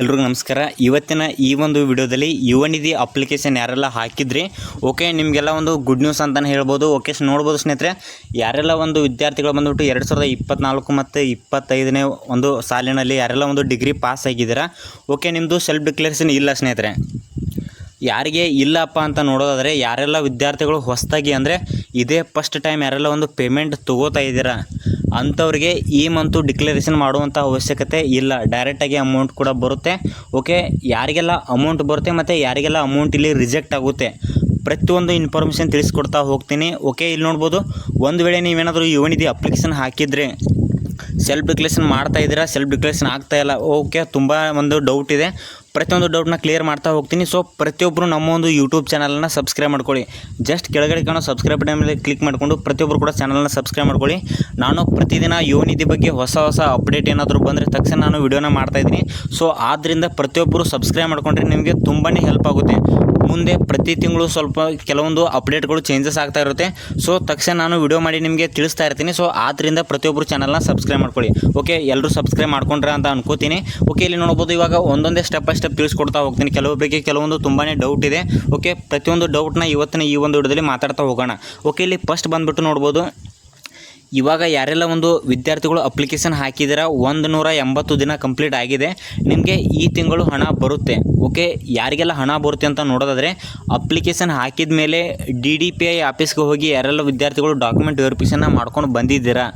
ಎಲ್ರಿಗೂ ನಮಸ್ಕಾರ. ಇವತ್ತಿನ ಈ ಒಂದು ವಿಡಿಯೋದಲ್ಲಿ ಯುವ ನಿಧಿ ಅಪ್ಲಿಕೇಶನ್ ಯಾರೆಲ್ಲ ಹಾಕಿದ್ರಿ? ಓಕೆ, ನಿಮಗೆಲ್ಲ ಒಂದು ಗುಡ್ ನ್ಯೂಸ್ ಅಂತಲೇ ಹೇಳ್ಬೋದು. ಓಕೆ, ನೋಡ್ಬೋದು ಸ್ನೇಹಿತರೆ. ಯಾರೆಲ್ಲ ಒಂದು ವಿದ್ಯಾರ್ಥಿಗಳು ಬಂದುಬಿಟ್ಟು ಎರಡು ಸಾವಿರದ ಇಪ್ಪತ್ನಾಲ್ಕು ಮತ್ತು ಇಪ್ಪತ್ತೈದನೇ ಒಂದು ಸಾಲಿನಲ್ಲಿ ಯಾರೆಲ್ಲ ಒಂದು ಡಿಗ್ರಿ ಪಾಸ್ ಆಗಿದ್ದೀರಾ? ಓಕೆ ನಿಮ್ಮದು ಸೆಲ್ಫ್ ಡಿಕ್ಲೇರೇಷನ್ ಇಲ್ಲ ಸ್ನೇಹಿತರೆ. ಯಾರಿಗೆ ಇಲ್ಲಪ್ಪ ಅಂತ ನೋಡೋದಾದರೆ, ಯಾರೆಲ್ಲ ವಿದ್ಯಾರ್ಥಿಗಳು ಹೊಸದಾಗಿ ಅಂದರೆ ಇದೇ ಫಸ್ಟ್ ಟೈಮ್ ಯಾರೆಲ್ಲ ಒಂದು ಪೇಮೆಂಟ್ ತೊಗೋತಾ ಇದ್ದೀರಾ? ಅಂಥವ್ರಿಗೆ ಈ ಮಂತು ಡಿಕ್ಲರೇಷನ್ ಮಾಡುವಂಥ ಅವಶ್ಯಕತೆ ಇಲ್ಲ. ಡೈರೆಕ್ಟಾಗಿ ಅಮೌಂಟ್ ಕೂಡ ಬರುತ್ತೆ. ಓಕೆ ಯಾರಿಗೆಲ್ಲ ಅಮೌಂಟ್ ಬರುತ್ತೆ ಮತ್ತು ಯಾರಿಗೆಲ್ಲ ಅಮೌಂಟ್ ಇಲ್ಲಿ ರಿಜೆಕ್ಟ್ ಆಗುತ್ತೆ? ಪ್ರತಿಯೊಂದು ಇನ್ಫಾರ್ಮೇಷನ್ ತಿಳಿಸ್ಕೊಡ್ತಾ ಹೋಗ್ತೀನಿ. ಓಕೆ ಇಲ್ಲಿ ನೋಡ್ಬೋದು, ಒಂದು ವೇಳೆ ನೀವೇನಾದರೂ ಯುವ ನಿಧಿ ಅಪ್ಲಿಕೇಶನ್ ಹಾಕಿದರೆ ಸೆಲ್ಫ್ ಡಿಕ್ಲೇಷನ್ ಮಾಡ್ತಾ ಇದ್ದೀರಾ? ಸೆಲ್ಫ್ ಡಿಕ್ಲೇಷನ್ ಆಗ್ತಾ ಇಲ್ಲ. ಓಕೆ ತುಂಬ ಒಂದು ಡೌಟ್ ಇದೆ. ಪ್ರತಿಯೊಂದು ಡೌಟ್ನ ಕ್ಲಿಯರ್ ಮಾಡ್ತಾ ಹೋಗ್ತೀನಿ. ಸೊ ಪ್ರತಿಯೊಬ್ಬರು ನಮ್ಮ ಒಂದು ಯೂಟ್ಯೂಬ್ ಚಾನಲನ್ನು ಸಬ್ಸ್ಕ್ರೈಬ್ ಮಾಡ್ಕೊಳ್ಳಿ. ಜಸ್ಟ್ ಕೆಳಗಡೆ ಕಾಣೋ ಸಬ್ಸ್ಕ್ರೈಬ್ ಬಟನ್ ಮೇಲೆ ಕ್ಲಿಕ್ ಮಾಡಿಕೊಂಡು ಪ್ರತಿಯೊಬ್ಬರು ಕೂಡ ಚಾನಲ್ನ ಸಬ್ಸ್ಕ್ರೈಬ್ ಮಾಡ್ಕೊಳ್ಳಿ. ನಾನು ಪ್ರತಿದಿನ ಯೋನಿಧಿ ನಿಧಿ ಬಗ್ಗೆ ಹೊಸ ಹೊಸ ಅಪ್ಡೇಟ್ ಏನಾದರೂ ಬಂದರೆ ತಕ್ಷಣ ನಾನು ವಿಡಿಯೋನ ಮಾಡ್ತಾಯಿದ್ದೀನಿ ಸೊ ಆದ್ದರಿಂದ ಪ್ರತಿಯೊಬ್ಬರು ಸಬ್ಸ್ಕ್ರೈಬ್ ಮಾಡ್ಕೊಂಡ್ರೆ ನಿಮಗೆ ತುಂಬಾ ಹೆಲ್ಪ್ ಆಗುತ್ತೆ. ಮುಂದೆ ಪ್ರತಿ ತಿಂಗಳು ಸ್ವಲ್ಪ ಕೆಲವೊಂದು ಅಪ್ಡೇಟ್ಗಳು ಚೇಂಜಸ್ ಆಗ್ತಾ ಇರುತ್ತೆ. ಸೊ ತಕ್ಷಣ ನಾನು ವಿಡಿಯೋ ಮಾಡಿ ನಿಮಗೆ ತಿಳಿಸ್ತಾ ಇರ್ತೀನಿ. ಸೊ ಆದ್ದರಿಂದ ಪ್ರತಿಯೊಬ್ಬರು ಚಾನಲ್ನ ಸಬ್ಸ್ಕ್ರೈಬ್ ಮಾಡ್ಕೊಳ್ಳಿ. ಓಕೆ ಎಲ್ಲರೂ ಸಬ್ಸ್ಕ್ರೈಬ್ ಮಾಡ್ಕೊಂಡ್ರೆ ಅಂತ ಅನ್ಕೋತೀನಿ. ಓಕೆ ಇಲ್ಲಿ ನೋಡ್ಬೋದು ಇವಾಗ ಒಂದೊಂದೇ ಸ್ಟೆಪ್ ಬೈ ಸ್ಟೆಪ್ ತಿಳಿಸ್ಕೊಡ್ತಾ ಹೋಗ್ತೀನಿ. ಕೆಲವೊಬ್ಬರಿಗೆ ಕೆಲವೊಂದು ತುಂಬಾ ಡೌಟ್ ಇದೆ. ಓಕೆ ಪ್ರತಿಯೊಂದು ಡೌಟ್ನ ಇವತ್ತಿನ ಈ ಒಂದು ವಿಡಿಯೋದಲ್ಲಿ ಮಾತಾಡ್ತಾ ಹೋಗೋಣ. ಓಕೆ ಇಲ್ಲಿ ಫಸ್ಟ್ ಬಂದುಬಿಟ್ಟು ನೋಡ್ಬೋದು. ಇವಾಗ ಯಾರೆಲ್ಲ ಒಂದು ವಿದ್ಯಾರ್ಥಿಗಳು ಅಪ್ಲಿಕೇಶನ್ ಹಾಕಿದ್ದೀರಾ ಒಂದು ನೂರ ಎಂಬತ್ತು ದಿನ ಕಂಪ್ಲೀಟ್ ಆಗಿದೆ. ನಿಮಗೆ ಈ ತಿಂಗಳು ಹಣ ಬರುತ್ತೆ. ಓಕೆ ಯಾರಿಗೆಲ್ಲ ಹಣ ಬರುತ್ತೆ ಅಂತ ನೋಡೋದಾದರೆ ಅಪ್ಲಿಕೇಶನ್ ಹಾಕಿದ ಮೇಲೆ ಡಿ ಡಿ ಪಿ ಐ ಆಫೀಸ್ಗೆ ಹೋಗಿ ಯಾರೆಲ್ಲ ವಿದ್ಯಾರ್ಥಿಗಳು ಡಾಕ್ಯುಮೆಂಟ್ ವೆರಿಫಿಕೇಷನ್ನ ಮಾಡ್ಕೊಂಡು ಬಂದಿದ್ದೀರಾ?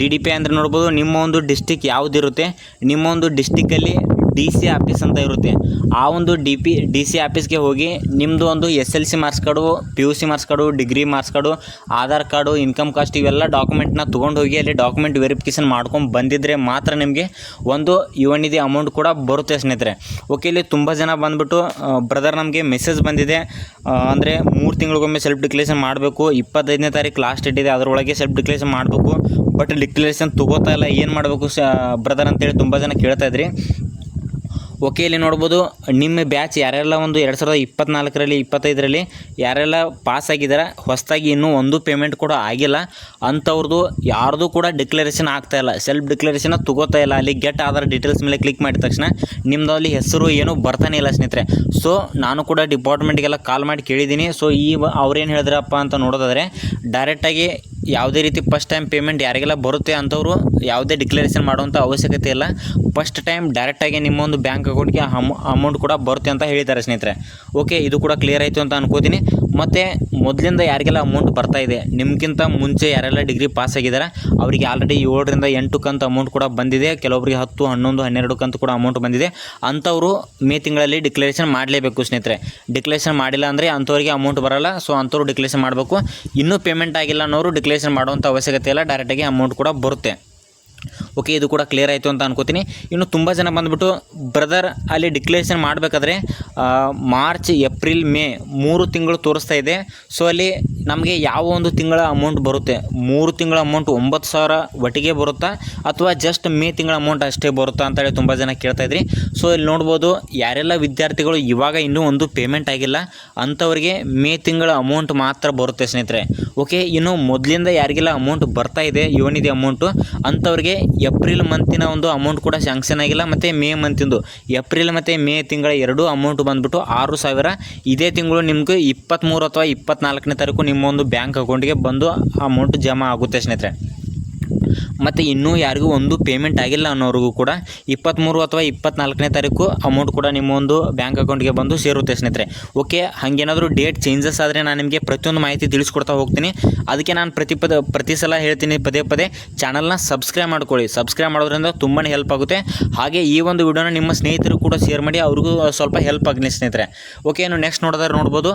ಡಿ ಡಿ ಪಿ ಐ ಅಂದರೆ ನೋಡ್ಬೋದು, ನಿಮ್ಮ ಒಂದು ಡಿಸ್ಟಿಕ್ ಯಾವುದಿರುತ್ತೆ? ನಿಮ್ಮ ಒಂದು ಡಿಸ್ಟಿಕ್ಕಲ್ಲಿ ಡಿ ಸಿ ಆಫೀಸ್ ಅಂತ ಇರುತ್ತೆ. ಆ ಒಂದು ಡಿ ಪಿ ಡಿ ಸಿ ಆಫೀಸ್ಗೆ ಹೋಗಿ ನಿಮ್ಮದು ಒಂದು S L C marks card P U C marks card degree marks card Aadhaar card income caste ಇವೆಲ್ಲ ಡಾಕ್ಯುಮೆಂಟ್ನ ತೊಗೊಂಡು ಹೋಗಿ ಅಲ್ಲಿ ಡಾಕ್ಯುಮೆಂಟ್ ವೆರಿಫಿಕೇಷನ್ ಮಾಡ್ಕೊಂಡು ಬಂದಿದ್ದರೆ ಮಾತ್ರ ನಿಮಗೆ ಒಂದು ಇವನ್ ಇದೆ ಅಮೌಂಟ್ ಕೂಡ ಬರುತ್ತೆ ಸ್ನೇಹಿತರೆ. ಓಕೆ ಇಲ್ಲಿ ತುಂಬ ಜನ ಬಂದುಬಿಟ್ಟು ಬ್ರದರ್ ನಮಗೆ ಮೆಸೇಜ್ ಬಂದಿದೆ. ಅಂದರೆ ಮೂರು ತಿಂಗಳಿಗೊಮ್ಮೆ ಸೆಲ್ಫ್ ಡಿಕ್ಲೇಷನ್ ಮಾಡಬೇಕು. ಇಪ್ಪತ್ತೈದನೇ ತಾರೀಕು ಲಾಸ್ಟ್ ಡೇಟ್ ಇದೆ, ಅದರೊಳಗೆ ಸೆಲ್ಫ್ ಡಿಕ್ಲೇಷನ್ ಮಾಡಬೇಕು. ಬಟ್ ಡಿಕ್ಲೇಷನ್ ತಗೋತಾ ಇಲ್ಲ, ಏನು ಮಾಡಬೇಕು, ಸ ಬ್ರದರ್ ಅಂತೇಳಿ ತುಂಬ ಜನ ಕೇಳ್ತಾ ಇದ್ರಿ. ಓಕೆ ಇಲ್ಲಿ ನೋಡ್ಬೋದು, ನಿಮ್ಮ ಬ್ಯಾಚ್ ಯಾರೆಲ್ಲ ಒಂದು ಎರಡು ಸಾವಿರದ ಇಪ್ಪತ್ನಾಲ್ಕರಲ್ಲಿ, ಇಪ್ಪತ್ತೈದರಲ್ಲಿ ಯಾರೆಲ್ಲ ಪಾಸ್ ಆಗಿದ್ದಾರೆ, ಹೊಸದಾಗಿ ಇನ್ನೂ ಒಂದು ಪೇಮೆಂಟ್ ಕೂಡ ಆಗಿಲ್ಲ. ಅಂಥವ್ರದ್ದು ಯಾರ್ದು ಕೂಡ ಡಿಕ್ಲರೇಷನ್ ಆಗ್ತಾ ಇಲ್ಲ. ಸೆಲ್ಫ್ ಡಿಕ್ಲರೇಷನ್ ತಗೋತಾ ಇಲ್ಲ. ಅಲ್ಲಿ ಗೆಟ್ ಆಧಾರ್ ಡೀಟೇಲ್ಸ್ ಮೇಲೆ ಕ್ಲಿಕ್ ಮಾಡಿದ ತಕ್ಷಣ ನಿಮ್ಮದು ಅಲ್ಲಿ ಹೆಸರು ಏನೂ ಬರ್ತಾನೆ ಇಲ್ಲ ಸ್ನೇಹಿತರೆ. ಸೊ ನಾನು ಕೂಡ ಡಿಪಾರ್ಟ್ಮೆಂಟ್ಗೆಲ್ಲ ಕಾಲ್ ಮಾಡಿ ಕೇಳಿದ್ದೀನಿ. ಸೊ ಈ ಅವ್ರೇನು ಹೇಳಿದ್ರಪ್ಪ ಅಂತ ನೋಡೋದಾದರೆ ಡೈರೆಕ್ಟಾಗಿ ಯಾವುದೇ ರೀತಿ ಫಸ್ಟ್ ಟೈಮ್ ಪೇಮೆಂಟ್ ಯಾರಿಗೆಲ್ಲ ಬರುತ್ತೆ ಅಂಥವ್ರು ಯಾವುದೇ ಡಿಕ್ಲರೇಷನ್ ಮಾಡುವಂಥ ಅವಶ್ಯಕತೆ ಇಲ್ಲ. ಫಸ್ಟ್ ಟೈಮ್ ಡೈರೆಕ್ಟಾಗಿ ನಿಮ್ಮ ಒಂದು ಬ್ಯಾಂಕ್ ಅಕೌಂಟ್ಗೆ ಅಮೌಂಟ್ ಕೂಡ ಬರುತ್ತೆ ಅಂತ ಹೇಳಿದ್ದಾರೆ ಸ್ನೇಹಿತರೆ. ಓಕೆ ಇದು ಕೂಡ ಕ್ಲಿಯರ್ ಆಯಿತು ಅಂತ ಅನ್ಕೋತೀನಿ. ಮತ್ತು ಮೊದಲಿಂದ ಯಾರಿಗೆಲ್ಲ ಅಮೌಂಟ್ ಬರ್ತಾ ಇದೆ, ನಿಮ್ಗಿಂತ ಮುಂಚೆ ಯಾರೆಲ್ಲ ಡಿಗ್ರಿ ಪಾಸ್ ಆಗಿದ್ದಾರೆ ಅವರಿಗೆ ಆಲ್ರೆಡಿ ಏಳರಿಂದ ಎಂಟು ಕಂತು ಅಮೌಂಟ್ ಕೂಡ ಬಂದಿದೆ ಕೆಲವೊಬ್ಬರಿಗೆ ಹತ್ತು, ಹನ್ನೊಂದು, ಹನ್ನೆರಡು ಕಂತು ಕೂಡ ಅಮೌಂಟ್ ಬಂದಿದೆ. ಅಂಥವರು ಮೇ ತಿಂಗಳಲ್ಲಿ ಡಿಕ್ಲರೇಷನ್ ಮಾಡಲೇಬೇಕು ಸ್ನೇಹಿತರೆ. ಡಿಕ್ಲರೇಷನ್ ಮಾಡಿಲ್ಲ ಅಂದರೆ ಅಂಥವ್ರಿಗೆ ಅಮೌಂಟ್ ಬರಲ್ಲ ಸೊ ಅಂಥವ್ರು ಡಿಕ್ಲೇಷನ್ ಮಾಡಬೇಕು. ಇನ್ನೂ ಪೇಮೆಂಟ್ ಆಗಿಲ್ಲ ಅನ್ನೋರು ಡಿಕ್ಲೇಷನ್ ಮಾಡುವಂಥ ಅವಶ್ಯಕತೆ ಇಲ್ಲ ಡೈರೆಕ್ಟಾಗಿ ಅಮೌಂಟ್ ಕೂಡ ಬರುತ್ತೆ. ಓಕೆ ಇದು ಕೂಡ ಕ್ಲಿಯರ್ ಆಯಿತು ಅಂತ ಅನ್ಕೋತೀನಿ. ಇನ್ನು ತುಂಬ ಜನ ಬಂದುಬಿಟ್ಟು ಬ್ರದರ್ ಅಲ್ಲಿ ಡಿಕ್ಲರೇಷನ್ ಮಾಡಬೇಕಾದ್ರೆ ಮಾರ್ಚ್ ಏಪ್ರಿಲ್ ಮೇ ಮೂರು ತಿಂಗಳು ತೋರಿಸ್ತಾ ಇದೆ. ಸೊ ಅಲ್ಲಿ ನಮಗೆ ಯಾವ ಒಂದು ತಿಂಗಳ ಅಮೌಂಟ್ ಬರುತ್ತೆ? ಮೂರು ತಿಂಗಳ ಅಮೌಂಟ್ ಒಂಬತ್ತು ಸಾವಿರ ಒಟ್ಟಿಗೆ ಬರುತ್ತಾ? ಅಥವಾ ಜಸ್ಟ್ ಮೇ ತಿಂಗಳ ಅಮೌಂಟ್ ಅಷ್ಟೇ ಬರುತ್ತಾ ಅಂತೇಳಿ ತುಂಬ ಜನ ಕೇಳ್ತಾ ಇದ್ರಿ. ಸೊ ಇಲ್ಲಿ ನೋಡ್ಬೋದು, ಯಾರೆಲ್ಲ ವಿದ್ಯಾರ್ಥಿಗಳು ಇವಾಗ ಇನ್ನೂ ಒಂದು ಪೇಮೆಂಟ್ ಆಗಿಲ್ಲ, ಅಂಥವ್ರಿಗೆ ಮೇ ತಿಂಗಳ ಅಮೌಂಟ್ ಮಾತ್ರ ಬರುತ್ತೆ ಸ್ನೇಹಿತರೆ. ಓಕೆ ಇನ್ನು ಮೊದಲಿಂದ ಯಾರಿಗೆಲ್ಲ ಅಮೌಂಟ್ ಬರ್ತಾ ಇದೆ ಯುವನಿಧಿ ಅಮೌಂಟು ಅಂಥವ್ರಿಗೆ ಏಪ್ರಿಲ್ ಮಂತಿನ ಒಂದು ಅಮೌಂಟ್ ಕೂಡ ಸ್ಯಾಂಕ್ಷನ್ ಆಗಿಲ್ಲ, ಮತ್ತು ಮೇ ಮಂತಿಂದು. ಏಪ್ರಿಲ್ ಮತ್ತು ಮೇ ತಿಂಗಳ ಎರಡೂ ಅಮೌಂಟ್ ಬಂದುಬಿಟ್ಟು ಆರು ಸಾವಿರ. ಇದೇ ತಿಂಗಳು ನಿಮಗೆ ಇಪ್ಪತ್ತ್ಮೂರು ಅಥವಾ ಇಪ್ಪತ್ನಾಲ್ಕನೇ ತಾರೀಕು ನಿಮ್ಮ ಒಂದು ಬ್ಯಾಂಕ್ ಅಕೌಂಟಿಗೆ ಬಂದು ಅಮೌಂಟ್ ಜಮಾ ಆಗುತ್ತೆ ಸ್ನೇಹಿತರೆ. ಮತ್ತು ಇನ್ನೂ ಯಾರಿಗೂ ಒಂದು ಪೇಮೆಂಟ್ ಆಗಿಲ್ಲ ಅನ್ನೋರಿಗೂ ಕೂಡ ಇಪ್ಪತ್ತ್ಮೂರು ಅಥವಾ ಇಪ್ಪತ್ತ್ನಾಲ್ಕನೇ ತಾರೀಕು ಅಮೌಂಟ್ ಕೂಡ ನಿಮ್ಮ ಒಂದು ಬ್ಯಾಂಕ್ ಅಕೌಂಟ್ಗೆ ಬಂದು ಸೇರುತ್ತೆ ಸ್ನೇಹಿತರೆ. ಓಕೆ ಹಾಗೇನಾದರೂ ಡೇಟ್ ಚೇಂಜಸ್ ಆದರೆ ನಾನು ನಿಮಗೆ ಪ್ರತಿಯೊಂದು ಮಾಹಿತಿ ತಿಳಿಸ್ಕೊಡ್ತಾ ಹೋಗ್ತೀನಿ. ಅದಕ್ಕೆ ನಾನು ಪ್ರತಿ ಪದ, ಪ್ರತಿ ಸಲ ಹೇಳ್ತೀನಿ ಪದೇ ಪದೇ ಚಾನಲ್ನ ಸಬ್ಸ್ಕ್ರೈಬ್ ಮಾಡ್ಕೊಳ್ಳಿ. ಸಬ್ಸ್ಕ್ರೈಬ್ ಮಾಡೋದ್ರಿಂದ ತುಂಬಾ ಹೆಲ್ಪ್ ಆಗುತ್ತೆ. ಹಾಗೆ ಈ ಒಂದು ವಿಡಿಯೋನ ನಿಮ್ಮ ಸ್ನೇಹಿತರು ಕೂಡ ಶೇರ್ ಮಾಡಿ ಅವ್ರಿಗೂ ಸ್ವಲ್ಪ ಹೆಲ್ಪ್ ಆಗಲಿ ಸ್ನೇಹಿತರೆ. ಓಕೆ ಏನು ನೆಕ್ಸ್ಟ್ ನೋಡಿದ್ರೆ ನೋಡ್ಬೋದು.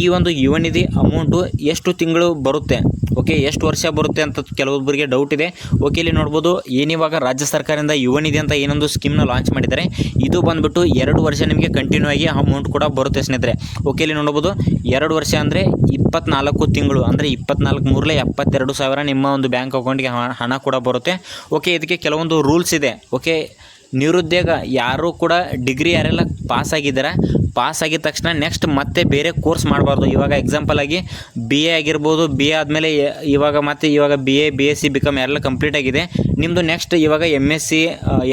ಈ ಒಂದು ಯುವ ನಿಧಿ ಅಮೌಂಟು ಎಷ್ಟು ತಿಂಗಳು ಬರುತ್ತೆ? ಓಕೆ ಎಷ್ಟು ವರ್ಷ ಬರುತ್ತೆ ಅಂತ ಕೆಲವೊಬ್ಬರಿಗೆ ಡೌಟ್ ಇದೆ. ಓಕೆ ಇಲ್ಲಿ ನೋಡ್ಬೋದು, ಏನಿವಾಗ ರಾಜ್ಯ ಸರ್ಕಾರದಿಂದ ಯುವ ನಿಧಿ ಅಂತ ಏನೊಂದು ಸ್ಕೀಮ್ನ ಲಾಂಚ್ ಮಾಡಿದ್ದಾರೆ, ಇದು ಬಂದ್ಬಿಟ್ಟು ಎರಡು ವರ್ಷ ನಿಮಗೆ ಕಂಟಿನ್ಯೂ ಆಗಿ ಅಮೌಂಟ್ ಕೂಡ ಬರುತ್ತೆ ಸ್ನೇಹಿತರೆ. ಓಕೆ ಇಲ್ಲಿ ನೋಡ್ಬೋದು, ಎರಡು ವರ್ಷ ಅಂದರೆ ಇಪ್ಪತ್ನಾಲ್ಕು ತಿಂಗಳು, ಅಂದರೆ ಇಪ್ಪತ್ನಾಲ್ಕು ಮೂರಲೇ ಎಪ್ಪತ್ತೆರಡು ಸಾವಿರ ನಿಮ್ಮ ಒಂದು ಬ್ಯಾಂಕ್ ಅಕೌಂಟ್ಗೆ ಹಣ ಕೂಡ ಬರುತ್ತೆ. ಓಕೆ, ಇದಕ್ಕೆ ಕೆಲವೊಂದು ರೂಲ್ಸ್ ಇದೆ. ಓಕೆ, ನಿರುದ್ಯೋಗ ಯಾರೂ ಕೂಡ ಡಿಗ್ರಿ ಯಾರೆಲ್ಲ ಪಾಸ್ ಆಗಿದ್ದಾರೆ ಪಾಸ್ ಆಗಿದ ತಕ್ಷಣ ನೆಕ್ಸ್ಟ್ ಮತ್ತೆ ಬೇರೆ ಕೋರ್ಸ್ ಮಾಡಬಾರ್ದು. ಇವಾಗ ಎಕ್ಸಾಂಪಲ್ ಆಗಿ ಬಿ ಎ ಆಗಿರ್ಬೋದು ಬಿ ಎ ಆದಮೇಲೆ ಇವಾಗ ಮತ್ತೆ ಇವಾಗ B A B S C B ಎಲ್ಲ ಕಂಪ್ಲೀಟ್ ಆಗಿದೆ. ನಿಮ್ಮದು ನೆಕ್ಸ್ಟ್ ಇವಾಗ M S C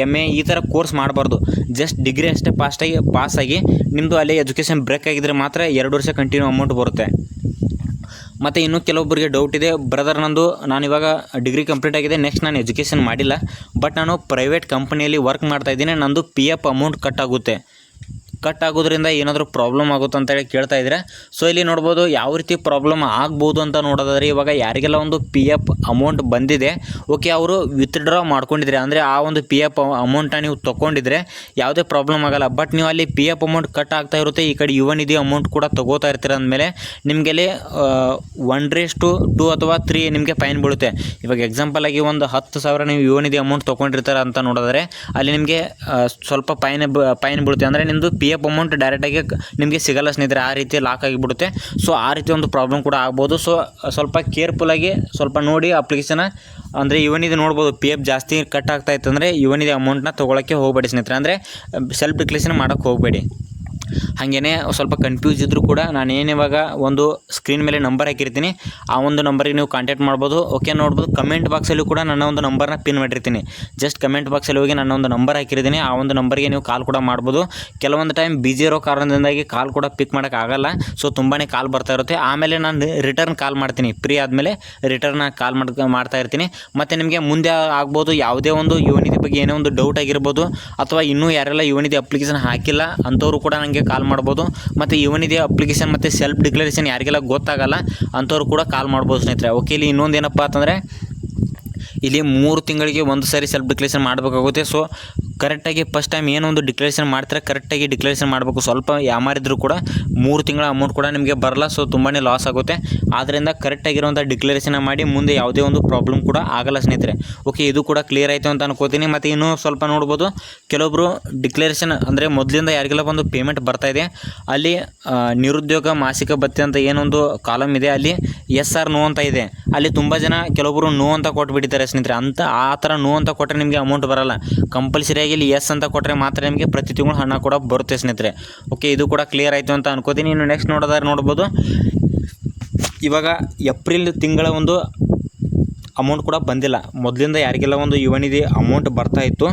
M A ಈ ಥರ ಕೋರ್ಸ್ ಮಾಡಬಾರ್ದು. ಜಸ್ಟ್ ಡಿಗ್ರಿ ಅಷ್ಟೇ ಪಾಸ್ಟಾಗಿ ಪಾಸಾಗಿ ನಿಮ್ಮದು ಅಲ್ಲಿ ಎಜುಕೇಷನ್ ಬ್ರೇಕ್ ಆಗಿದ್ರೆ ಮಾತ್ರ ಎರಡು ವರ್ಷ ಕಂಟಿನ್ಯೂ ಅಮೌಂಟ್ ಬರುತ್ತೆ. ಮತ್ತು ಇನ್ನೂ ಕೆಲವೊಬ್ಬರಿಗೆ ಡೌಟ್ ಇದೆ. ಬ್ರದರ್ ನಂದು, ನಾನು ಇವಾಗ ಡಿಗ್ರಿ ಕಂಪ್ಲೀಟ್ ಆಗಿದೆ. ನೆಕ್ಸ್ಟ್ ನಾನು ಎಜುಕೇಷನ್ ಮಾಡಿಲ್ಲ. ಬಟ್ ನಾನು ಪ್ರೈವೇಟ್ ಕಂಪನಿಯಲ್ಲಿ ವರ್ಕ್ ಮಾಡ್ತಾ ಇದ್ದೀನಿ. ನಂದು ಪಿ ಎಫ್ ಅಮೌಂಟ್ ಕಟ್ ಆಗುತ್ತೆ. ಕಟ್ ಆಗೋದ್ರಿಂದ ಏನಾದರೂ ಪ್ರಾಬ್ಲಮ್ ಆಗುತ್ತೆ ಅಂತೇಳಿ ಕೇಳ್ತಾ ಇದ್ರೆ ಸೊ ಇಲ್ಲಿ ನೋಡ್ಬೋದು ಯಾವ ರೀತಿ ಪ್ರಾಬ್ಲಮ್ ಆಗ್ಬೋದು ಅಂತ ನೋಡೋದಾದ್ರೆ ಇವಾಗ ಯಾರಿಗೆಲ್ಲ ಒಂದು ಪಿ ಎಫ್ ಅಮೌಂಟ್ ಬಂದಿದೆ ಓಕೆ ಅವರು ವಿತ್ಡ್ರಾ ಮಾಡ್ಕೊಂಡಿದ್ರೆ, ಅಂದರೆ ಆ ಒಂದು ಪಿ ಎಫ್ ಅಮೌಂಟನ್ನ ನೀವು ತೊಗೊಂಡಿದ್ರೆ ಯಾವುದೇ ಪ್ರಾಬ್ಲಮ್ ಆಗಲ್ಲ. ಬಟ್ ನೀವು ಅಲ್ಲಿ ಪಿ ಎಫ್ ಅಮೌಂಟ್ ಕಟ್ ಆಗ್ತಾ ಇರುತ್ತೆ, ಈ ಕಡೆ ಯುವ ನಿಧಿ ಅಮೌಂಟ್ ಕೂಡ ತೊಗೋತಾ ಇರ್ತೀರ ಅಂದಮೇಲೆ ನಿಮಗೆಲ್ಲಿ ಒನ್ ರೇಸ್ ಟು ಟು ಅಥವಾ ತ್ರೀ ನಿಮಗೆ ಫೈನ್ ಬೀಳುತ್ತೆ. ಇವಾಗ ಎಕ್ಸಾಂಪಲ್ ಆಗಿ ಒಂದು ಹತ್ತು ಸಾವಿರ ನೀವು ಯುವ ನಿಧಿ ಅಮೌಂಟ್ ತೊಗೊಂಡಿರ್ತಾರೆ ಅಂತ ನೋಡಿದ್ರೆ ಅಲ್ಲಿ ನಿಮಗೆ ಸ್ವಲ್ಪ ಫೈನ್ ಫೈನ್ ಬೀಳುತ್ತೆ. ಅಂದರೆ ನಿಮ್ಮದು ಪಿ ಎಫ್ ಅಮೌಂಟ್ ಡೈರೆಕ್ಟಾಗಿ ನಿಮಗೆ ಸಿಗಲ್ಲ ಸ್ನೇಹಿತರೆ, ಆ ರೀತಿ ಲಾಕ್ ಆಗಿಬಿಡುತ್ತೆ. ಸೊ ಆ ರೀತಿ ಒಂದು ಪ್ರಾಬ್ಲಮ್ ಕೂಡ ಆಗ್ಬೋದು. ಸೊ ಸ್ವಲ್ಪ ಕೇರ್ಫುಲ್ಲಾಗಿ ಸ್ವಲ್ಪ ನೋಡಿ ಅಪ್ಲಿಕೇಶನ್ ಅಂದರೆ ಇವನಿದು ನೋಡ್ಬೋದು ಪಿ ಎಫ್ ಜಾಸ್ತಿ ಕಟ್ ಆಗ್ತಾ ಇತ್ತು ಅಂದರೆ ಯುವನಿಧಿ ಅಮೌಂಟ್ನ ತೊಗೊಳಕ್ಕೆ ಹೋಗಬೇಡಿ ಸ್ನೇಹಿತರೆ. ಅಂದರೆ ಸೆಲ್ಫ್ ಡಿಕ್ಲೇಷನ್ ಮಾಡೋಕ್ಕೆ ಹೋಗಬೇಡಿ. ಹಾಗೇನೆ ಸ್ವಲ್ಪ ಕನ್ಫ್ಯೂಸ್ ಇದ್ದರೂ ಕೂಡ ನಾನು ಏನು ಇವಾಗ ಒಂದು ಸ್ಕ್ರೀನ್ ಮೇಲೆ ನಂಬರ್ ಹಾಕಿರ್ತೀನಿ. ಆ ಒಂದು ನಂಬರಿಗೆ ನೀವು ಕಾಂಟ್ಯಾಕ್ಟ್ ಮಾಡ್ಬೋದು. ಓಕೆ ನೋಡ್ಬೋದು. ಕಮೆಂಟ್ ಬಾಕ್ಸಲ್ಲೂ ಕೂಡ ನನ್ನ ಒಂದು ನಂಬರ್ನ ಪಿನ್ ಮಾಡಿರ್ತೀನಿ. ಜಸ್ಟ್ ಕಮೆಂಟ್ ಬಾಕ್ಸಲ್ಲಿ ಹೋಗಿ ನನ್ನ ಒಂದು ನಂಬರ್ ಹಾಕಿರ್ತೀನಿ. ಆ ಒಂದು ನಂಬರ್ಗೆ ನೀವು ಕಾಲ್ ಕೂಡ ಮಾಡ್ಬೋದು. ಕೆಲವೊಂದು ಟೈಮ್ ಬಿಜಿ ಇರೋ ಕಾರಣದಿಂದಾಗಿ ಕಾಲ್ ಕೂಡ ಪಿಕ್ ಮಾಡೋಕ್ಕಾಗಲ್ಲ ಸೊ ತುಂಬಾ ಕಾಲ್ ಬರ್ತಾ ಇರುತ್ತೆ. ಆಮೇಲೆ ನಾನು ರಿಟರ್ನ್ ಕಾಲ್ ಮಾಡ್ತೀನಿ. ಫ್ರೀ ಆದಮೇಲೆ ರಿಟರ್ನ್ ಕಾಲ್ ಮಾಡ್ ಮಾಡ್ತಾ ಇರ್ತೀನಿ. ಮತ್ತು ನಿಮಗೆ ಮುಂದೆ ಆಗ್ಬೋದು ಯಾವುದೇ ಒಂದು ಯುವನಿಧಿ ಬಗ್ಗೆ ಏನೇ ಒಂದು ಡೌಟ್ ಆಗಿರ್ಬೋದು, ಅಥವಾ ಇನ್ನೂ ಯಾರೆಲ್ಲ ಯುವನಿಧಿ ಅಪ್ಲಿಕೇಶನ್ ಹಾಕಿಲ್ಲ, ಅಂಥವ್ರು ಕೂಡ ನನಗೆ ಕಾಲ್ ಮಾಡ್ಬೋದು. ಮತ್ತು ಇವನಿದೆ ಅಪ್ಲಿಕೇಶನ್ ಮತ್ತು ಸೆಲ್ಫ್ ಡಿಕ್ಲರೇಷನ್ ಯಾರಿಗೆಲ್ಲ ಗೊತ್ತಾಗಲ್ಲ, ಅಂಥವ್ರು ಕೂಡ ಕಾಲ್ ಮಾಡ್ಬೋದು ಸ್ನೇಹಿತರೆ. ಓಕೆ ಇಲ್ಲಿ ಇನ್ನೊಂದು ಏನಪ್ಪ ಅಂತಂದರೆ, ಇಲ್ಲಿ ಮೂರು ತಿಂಗಳಿಗೆ ಒಂದು ಸಾರಿ ಸೆಲ್ಫ್ ಡಿಕ್ಲೇಷನ್ ಮಾಡಬೇಕಾಗುತ್ತೆ. ಸೊ ಕರೆಕ್ಟಾಗಿ ಫಸ್ಟ್ ಟೈಮ್ ಏನೊಂದು ಒಂದು ಡಿಕ್ಲೇಷನ್ ಮಾಡ್ತಾರೆ, ಕರೆಕ್ಟಾಗಿ ಡಿಕ್ಲರೇಷನ್ ಮಾಡಬೇಕು. ಸ್ವಲ್ಪ ಯಾಮಾರಿದ್ರು ಕೂಡ ಮೂರು ತಿಂಗಳ ಅಮೌಂಟ್ ಕೂಡ ನಿಮಗೆ ಬರಲ್ಲ ಸೊ ತುಂಬಾ ಲಾಸ್ ಆಗುತ್ತೆ. ಆದ್ದರಿಂದ ಕರೆಕ್ಟಾಗಿರುವಂಥ ಡಿಕ್ಲರೇಷನ್ ಮಾಡಿ ಮುಂದೆ ಯಾವುದೇ ಒಂದು ಪ್ರಾಬ್ಲಮ್ ಕೂಡ ಆಗಲ್ಲ ಸ್ನೇಹಿತರೆ. ಓಕೆ ಇದು ಕೂಡ ಕ್ಲಿಯರ್ ಆಯಿತು ಅಂತ ಅನ್ಕೋತೀನಿ. ಮತ್ತು ಇನ್ನೂ ಸ್ವಲ್ಪ ನೋಡ್ಬೋದು. ಕೆಲವೊಬ್ಬರು ಡಿಕ್ಲರೇಷನ್ ಅಂದರೆ ಮೊದಲಿಂದ ಯಾರಿಗೆಲ್ಲ ಒಂದು ಪೇಮೆಂಟ್ ಬರ್ತಾ ಇದೆ, ಅಲ್ಲಿ ನಿರುದ್ಯೋಗ, ಮಾಸಿಕ ಭತ್ಯೆ ಅಂತ ಏನೊಂದು ಕಾಲಮ್ ಇದೆ, ಅಲ್ಲಿ ಎಸ್ ಆರ್ ನೋ ಅಂತ ಇದೆ. ಅಲ್ಲಿ ತುಂಬ ಜನ ಕೆಲವೊಬ್ಬರು ನೋ ಅಂತ ಕೊಟ್ಬಿಟ್ಟಿದ್ದಾರೆ ಸ್ನೇಹಿತರೆ. ಅಂತ ಆ ಥರ ನೋ ಅಂತ ಕೊಟ್ಟರೆ ನಿಮಗೆ ಅಮೌಂಟ್ ಬರಲ್ಲ. ಕಂಪಲ್ಸರಿಯಾಗಿ ಇಲ್ಲಿ ಎಸ್ ಅಂತ ಕೊಟ್ಟರೆ ಮಾತ್ರ ನಿಮಗೆ ಪ್ರತಿ ತಿಂಗಳು ಹಣ ಕೂಡ ಬರುತ್ತೆ ಸ್ನೇಹಿತರೆ. ಓಕೆ ಇದು ಕೂಡ ಕ್ಲಿಯರ್ ಆಯಿತು ಅಂತ ಅನ್ಕೋತೀನಿ. ಇನ್ನು ನೆಕ್ಸ್ಟ್ ನೋಡೋದಾದ್ರೆ ನೋಡ್ಬೋದು. ಇವಾಗ ಏಪ್ರಿಲ್ ತಿಂಗಳ ಒಂದು ಅಮೌಂಟ್ ಕೂಡ ಬಂದಿಲ್ಲ. ಮೊದಲಿಂದ ಯಾರಿಗೆಲ್ಲ ಒಂದು ಯುವ ನಿಧಿ ಅಮೌಂಟ್ ಬರ್ತಾ ಇತ್ತು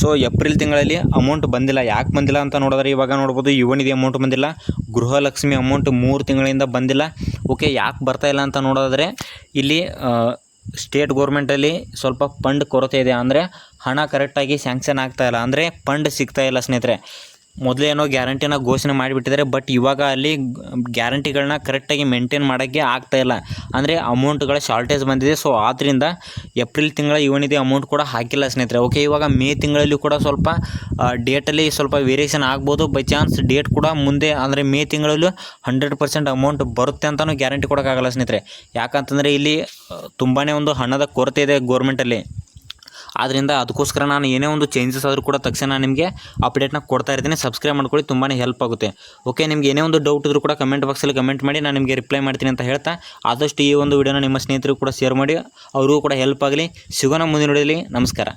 ಸೊ ಏಪ್ರಿಲ್ ತಿಂಗಳಲ್ಲಿ ಅಮೌಂಟ್ ಬಂದಿಲ್ಲ. ಯಾಕೆ ಬಂದಿಲ್ಲ ಅಂತ ನೋಡಿದ್ರೆ ಇವಾಗ ನೋಡ್ಬೋದು ಯುವ ನಿಧಿ ಅಮೌಂಟ್ ಬಂದಿಲ್ಲ. ಗೃಹಲಕ್ಷ್ಮಿ ಅಮೌಂಟ್ ಮೂರು ತಿಂಗಳಿಂದ ಬಂದಿಲ್ಲ. ಓಕೆ ಯಾಕೆ ಬರ್ತಾ ಇಲ್ಲ ಅಂತ ನೋಡೋದಾದರೆ ಇಲ್ಲಿ ಸ್ಟೇಟ್ ಗೌರ್ಮೆಂಟಲ್ಲಿ ಸ್ವಲ್ಪ ಫಂಡ್ ಕೊರತೆ ಇದೆ ಅಂದರೆ ಹಣ ಕರೆಕ್ಟಾಗಿ ಸ್ಯಾಂಕ್ಷನ್ ಆಗ್ತಾ ಇಲ್ಲ. ಅಂದರೆ ಫಂಡ್ ಸಿಗ್ತಾ ಇಲ್ಲ ಸ್ನೇಹಿತರೆ. ಮೊದಲೇನೋ ಗ್ಯಾರಂಟಿನ ಘೋಷಣೆ ಮಾಡಿಬಿಟ್ಟಿದ್ದಾರೆ ಬಟ್ ಇವಾಗ ಅಲ್ಲಿ ಗ್ಯಾರಂಟಿಗಳನ್ನ ಕರೆಕ್ಟಾಗಿ ಮೇಂಟೈನ್ ಮಾಡೋಕ್ಕೆ ಆಗ್ತಾ ಇಲ್ಲ. ಅಂದರೆ ಅಮೌಂಟ್ಗಳ ಶಾರ್ಟೇಜ್ ಬಂದಿದೆ ಸೊ ಆದ್ದರಿಂದ ಏಪ್ರಿಲ್ ತಿಂಗಳ ಇವನಿದೆ ಅಮೌಂಟ್ ಕೂಡ ಹಾಕಿಲ್ಲ ಸ್ನೇಹಿತರೆ. ಓಕೆ ಇವಾಗ ಮೇ ತಿಂಗಳಲ್ಲಿ ಕೂಡ ಸ್ವಲ್ಪ ಡೇಟಲ್ಲಿ ಸ್ವಲ್ಪ ವೇರಿಯೇಷನ್ ಆಗ್ಬೋದು. ಬೈ ಚಾನ್ಸ್ ಡೇಟ್ ಕೂಡ ಮುಂದೆ, ಅಂದರೆ ಮೇ ತಿಂಗಳಲ್ಲೂ ಹಂಡ್ರೆಡ್ ಪರ್ಸೆಂಟ್ ಅಮೌಂಟ್ ಬರುತ್ತೆ ಅಂತಲೂ ಗ್ಯಾರಂಟಿ ಕೊಡೋಕ್ಕಾಗಲ್ಲ ಸ್ನೇಹಿತರೆ. ಯಾಕಂತಂದರೆ ಇಲ್ಲಿ ತುಂಬಾ ಒಂದು ಹಣದ ಕೊರತೆ ಇದೆ ಗೋರ್ಮೆಂಟಲ್ಲಿ ಆದ್ದರಿಂದ ಅದಕ್ಕೋಸ್ಕರ ನಾನು ಏನೇ ಒಂದು ಚೇಂಜಸ್ ಆದರೂ ಕೂಡ ತಕ್ಷಣ ನಿಮಗೆ ಅಪ್ಡೇಟ್ನ ಕೊಡ್ತಾ ಇರ್ತೀನಿ. ಸಬ್ಸ್ಕ್ರೈಬ್ ಮಾಡ್ಕೊಳ್ಳಿ ತುಂಬಾ ಹೆಲ್ಪ್ ಆಗುತ್ತೆ. ಓಕೆ ನಿಮ್ಗೆ ಏನೇ ಒಂದು ಡೌಟ್ ಇದ್ರೂ ಕೂಡ ಕಮೆಂಟ್ ಬಾಕ್ಸಲ್ಲಿ ಕಮೆಂಟ್ ಮಾಡಿ ನಾನು ನಿಮಗೆ ರಿಪ್ಲೈ ಮಾಡ್ತೀನಿ ಅಂತ ಹೇಳ್ತಾ, ಆದಷ್ಟು ಈ ಒಂದು ವಿಡಿಯೋನ ನಿಮ್ಮ ಸ್ನೇಹಿತರು ಕೂಡ ಶೇರ್ ಮಾಡಿ, ಅವ್ರಿಗೂ ಕೂಡ ಹೆಲ್ಪ್ ಆಗಲಿ. ಸಿಗೋಣ ಮುಂದಿನ ವಿಡಿಯೋಲಿ ನಮಸ್ಕಾರ.